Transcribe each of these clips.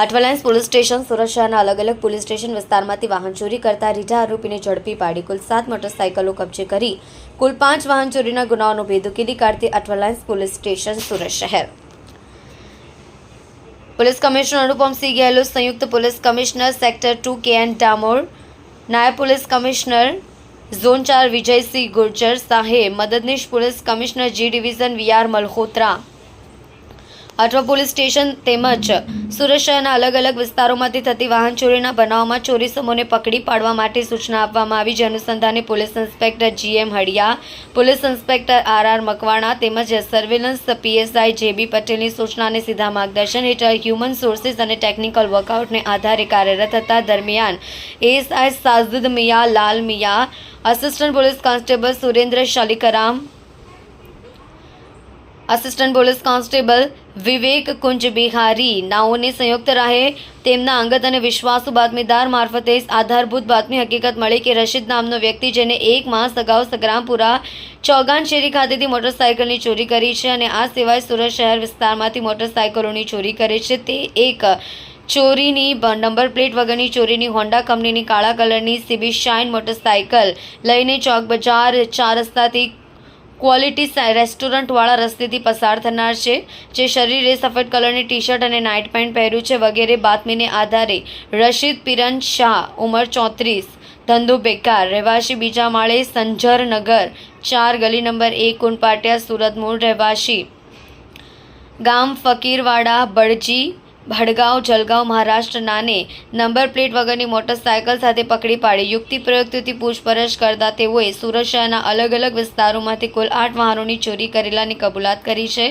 Athwa Lines police station Surat અલગ અલગ police station વિસ્તારમાંથી વાહન ચોરી કરતા રીઢા આરોપીને ઝડપી પાડી કુલ સાત મોટરસાઇકલો કબજે કરી. કુલ પાંચ વાહન ચોરીના ગુનાઓનો ભેદ ઉકેલી કાઢતી અઠવાલાઇન્સ પોલીસ સ્ટેશન સુરત શહેર. પોલીસ કમિશનર અનુપમસિંહ ગેહલોત, સંયુક્ત police commissioner sector two K N Damor, નાયબ પોલીસ કમિશનર ઝોન ચાર વિજયસિંહ ગુર્જર સાહે, મદદનીશ police commissioner G division V R Malhotra Athwa police station તેમજ સુરત શહેરના અલગ અલગ વિસ્તારોમાંથી થતી વાહન ચોરીના બનાવમાં ચોરી સમૂહને પકડી પાડવા માટે સૂચના આપવામાં આવી. જે અનુસંધાને police inspector GM Hadiya, police inspector R R Makwana તેમજ સર્વેલન્સ પીએસઆઈ જેબી પટેલની સૂચનાને સીધા માર્ગદર્શન હેઠળ હ્યુમન સોર્સિસ અને ટેકનિકલ વર્કઆઉટને આધારે કાર્યરત હતા. દરમિયાન ASI Sajid Miya, Lal Miya, assistant police constable Surendra Shalikram assistant police constable Vivek Kunj Bihari નાઓને સંયુક્ત રાહે. તેમના અંગત અને વિશ્વાસુ બાતમીદાર મારફતે આધારભૂત બાતમી હકીકત મળી કે રશીદ નામનો વ્યક્તિ જેને એક માસ અગાઉ સગ્રામપુરા ચોગાન શેરી ખાતેથી મોટરસાયકલની ચોરી કરી છે અને આ સિવાય સુરત શહેર વિસ્તારમાંથી મોટરસાયકલોની ચોરી કરે છે. તે એક ચોરીની નંબર પ્લેટ વગરની ચોરીની હોન્ડા કંપનીની કાળા કલરની સીબી શાઇન મોટરસાયકલ લઈને ચોક બજાર ચાર રસ્તાથી ક્વોલિટી રેસ્ટોરન્ટવાળા રસ્તેથી પસાર થનાર છે, જે શરીરે સફેદ કલરની ટી શર્ટ અને નાઇટ પેન્ટ પહેર્યું છે. વગેરે બાતમીને આધારે રશીદ પિરન શાહ, ઉંમર ચોત્રીસ, ધંધો બેકાર, રહેવાસી બીજા માળે સંજરનગર ચાર ગલી નંબર એક કુંડપાટિયા સુરત મૂળ રહેવાસી. ગામ ફકીરવાડા, બળજી ભડગાંવ, જલગાંવ, મહારાષ્ટ્રનાને નંબર પ્લેટ વગરની મોટરસાયકલ સાથે પકડી પાડી. યુક્તિ પ્રયુક્તિથી પૂછપરછ કરતા તેઓએ સુરત શહેરના અલગ અલગ વિસ્તારોમાંથી કુલ આઠ વાહનોની ચોરી કરેલાની કબૂલાત કરી છે.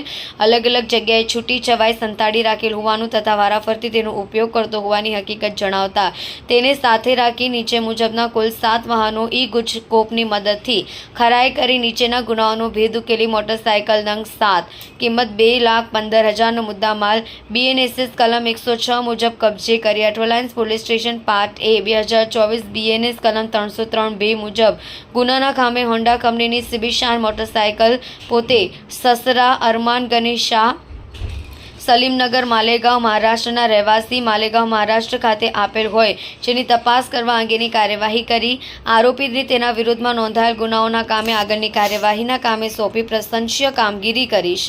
અલગ અલગ જગ્યાએ છૂટી છવાઈ સંતાડી રાખેલ હોવાનું તથા વારાફરતી તેનો ઉપયોગ કરતો હોવાની હકીકત જણાવતા તેને સાથે રાખી નીચે મુજબના કુલ સાત વાહનો ઈ ગુજકોપની મદદથી ખરાઈ કરી નીચેના ગુનાઓનો ભેદ ઉકેલી મોટરસાયકલ નંગ સાત. કિંમત બે લાખ પંદર હજારનો મુદ્દામાલ. બીએનએસએસ કલમ એકસો છ મુજબ કબજે કરી Athwalines police station part A બે હજાર ચોવીસ બીએનએસ કલમ ત્રણસો ત્રણ બે મુજબ ગુનાના ખામે હોન્ડા કંપનીની સિબિશાન મોટરસાયકલ પોતે સસરા, અરમાન, ગની શાહ, સલીમનગર, માલેગાંવ, મહારાષ્ટ્રના રહેવાસી માલેગાંવ, મહારાષ્ટ્ર ખાતે આપેલ હોય, જેની તપાસ કરવા અંગેની કાર્યવાહી કરી. આરોપીને તેના વિરુદ્ધમાં નોંધાયેલ ગુનાઓના કામે આગળની કાર્યવાહીના કામે સોંપી પ્રશંસ્ય કામગીરી કરી છે.